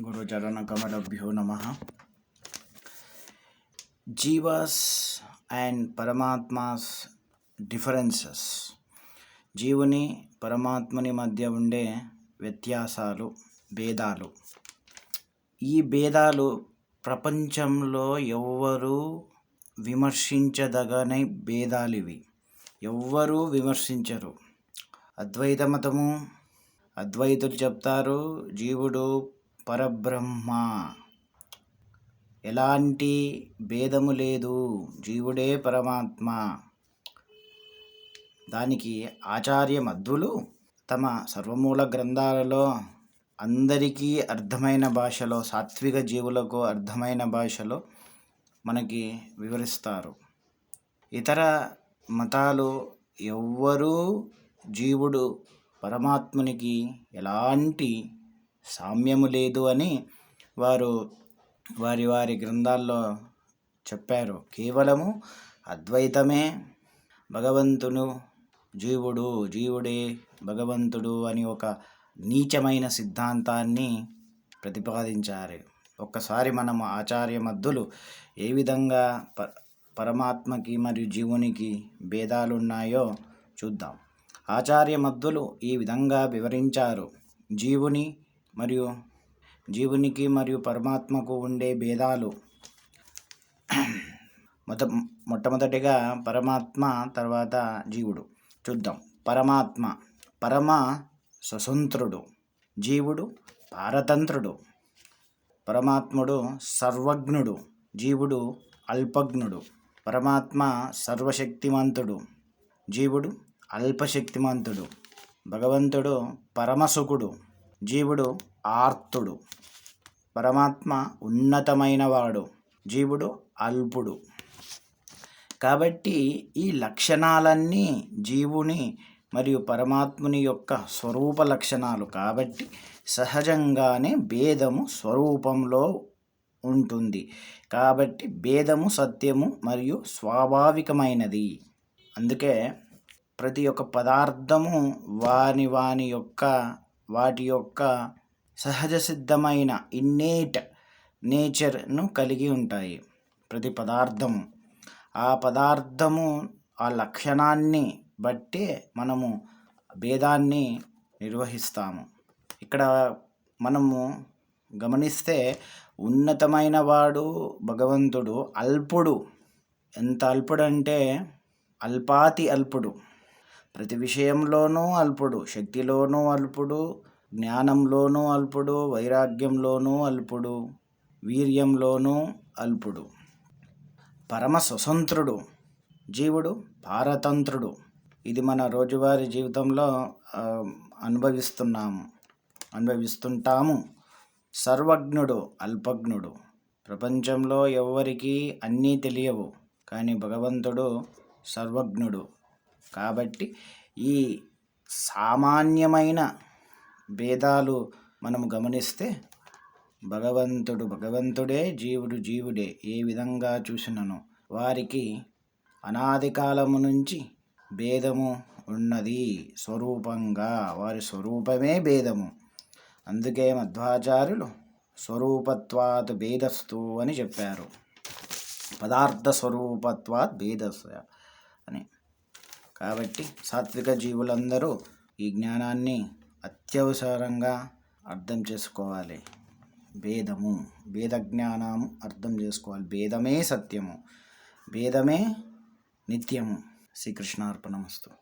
గురుచరణకమలభ్యో నమ jivas and పరమాత్మాస్ differences. జీవుని పరమాత్మని మధ్య ఉండే వ్యత్యాసాలు భేదాలు. ఈ భేదాలు ప్రపంచంలో ఎవ్వరూ విమర్శించదగని భేదాలు ఇవి ఎవ్వరూ విమర్శించరు. అద్వైత మతము అద్వైతులు చెప్తారు జీవుడు పరబ్రహ్మ. ఎలాంటి భేదము లేదు. జీవుడే పరమాత్మ. దానికి ఆచార్య మధ్వులు తమ సర్వమూల గ్రంథాలలో అందరికీ అర్థమైన భాషలో సాత్విక జీవులకు అర్థమైన భాషలో మనకి వివరిస్తారు. ఇతర మతాలు ఎవ్వరూ జీవుడు పరమాత్మునికి ఎలాంటి సామ్యము లేదు అని వారు వారి వారి గ్రంథాల్లో చెప్పారు. కేవలము అద్వైతమే భగవంతును జీవుడు జీవుడే భగవంతుడు అని ఒక నీచమైన సిద్ధాంతాన్ని ప్రతిపాదించారు. ఒక్కసారి మనం ఆచార్య మద్దులు ఏ విధంగా ప పరమాత్మకి మరియు జీవునికి భేదాలు ఉన్నాయో చూద్దాం. ఆచార్య మద్దులు ఈ విధంగా వివరించారు. జీవుని మరియు జీవునికి మరియు పరమాత్మకు ఉండే భేదాలు. మొద మొట్టమొదటిగా పరమాత్మ తర్వాత జీవుడు. చూద్దాం. పరమాత్మ. పరమ స్వతంత్రుడు. జీవుడు పారతంత్రుడు. పరమాత్ముడు సర్వజ్ఞుడు. జీవుడు అల్పజ్ఞుడు. పరమాత్మ సర్వశక్తిమంతుడు. జీవుడు అల్పశక్తిమంతుడు. భగవంతుడు పరమసుకుడు. జీవుడు ఆర్తుడు. పరమాత్మ ఉన్నతమైనవాడు. జీవుడు అల్పుడు. కాబట్టి ఈ లక్షణాలన్నీ జీవుని మరియు పరమాత్ముని యొక్క స్వరూప లక్షణాలు. కాబట్టి సహజంగానే భేదము స్వరూపంలో ఉంటుంది. కాబట్టి భేదము సత్యము మరియు స్వాభావికమైనది. అందుకే ప్రతి ఒక్క పదార్థము వాని వాని యొక్క వాటి యొక్క సహజ సిద్ధమైన ఇన్నేట్ నేచర్ను కలిగి ఉంటాయి. ప్రతి పదార్థము. ఆ పదార్థము ఆ లక్షణాన్ని బట్టే మనము భేదాన్ని నిర్వహిస్తాము. ఇక్కడ మనము గమనిస్తే ఉన్నతమైన వాడు భగవంతుడు అల్పుడు. ఎంత అల్పుడంటే అల్పాతి అల్పుడు. ప్రతి విషయంలోనూ అల్పుడు శక్తిలోనూ అల్పుడు జ్ఞానంలోనూ అల్పుడు వైరాగ్యంలోనూ అల్పుడు వీర్యంలోనూ అల్పుడు. పరమ స్వతంత్రుడు జీవుడు పారతంత్రుడు. ఇది మన రోజువారీ జీవితంలో అనుభవిస్తున్నాము అనుభవిస్తుంటాము. సర్వజ్ఞుడు అల్పజ్ఞుడు. ప్రపంచంలో ఎవ్వరికీ అన్నీ తెలియవు కానీ భగవంతుడు సర్వజ్ఞుడు. కాబట్టి ఈ సామాన్యమైన భేదాలు మనము గమనిస్తే భగవంతుడు భగవంతుడే జీవుడు జీవుడే ఏ విధంగా చూసినను వారికి అనాది కాలము నుంచి భేదము ఉన్నది స్వరూపంగా. వారి స్వరూపమే భేదము. అందుకే మధ్వాచార్యులు స్వరూపత్వాత్ భేదస్తు అని చెప్పారు. పదార్థ స్వరూపత్వాత్ భేదస్య అని. కాబట్టి సాత్విక జీవులందరూ ఈ జ్ఞానాన్ని అత్యవసరంగా అర్థం చేసుకోవాలి. భేదము భేద జ్ఞానము అర్థం చేసుకోవాలి. భేదమే సత్యము భేదమే నిత్యము. శ్రీకృష్ణార్పణమస్తు.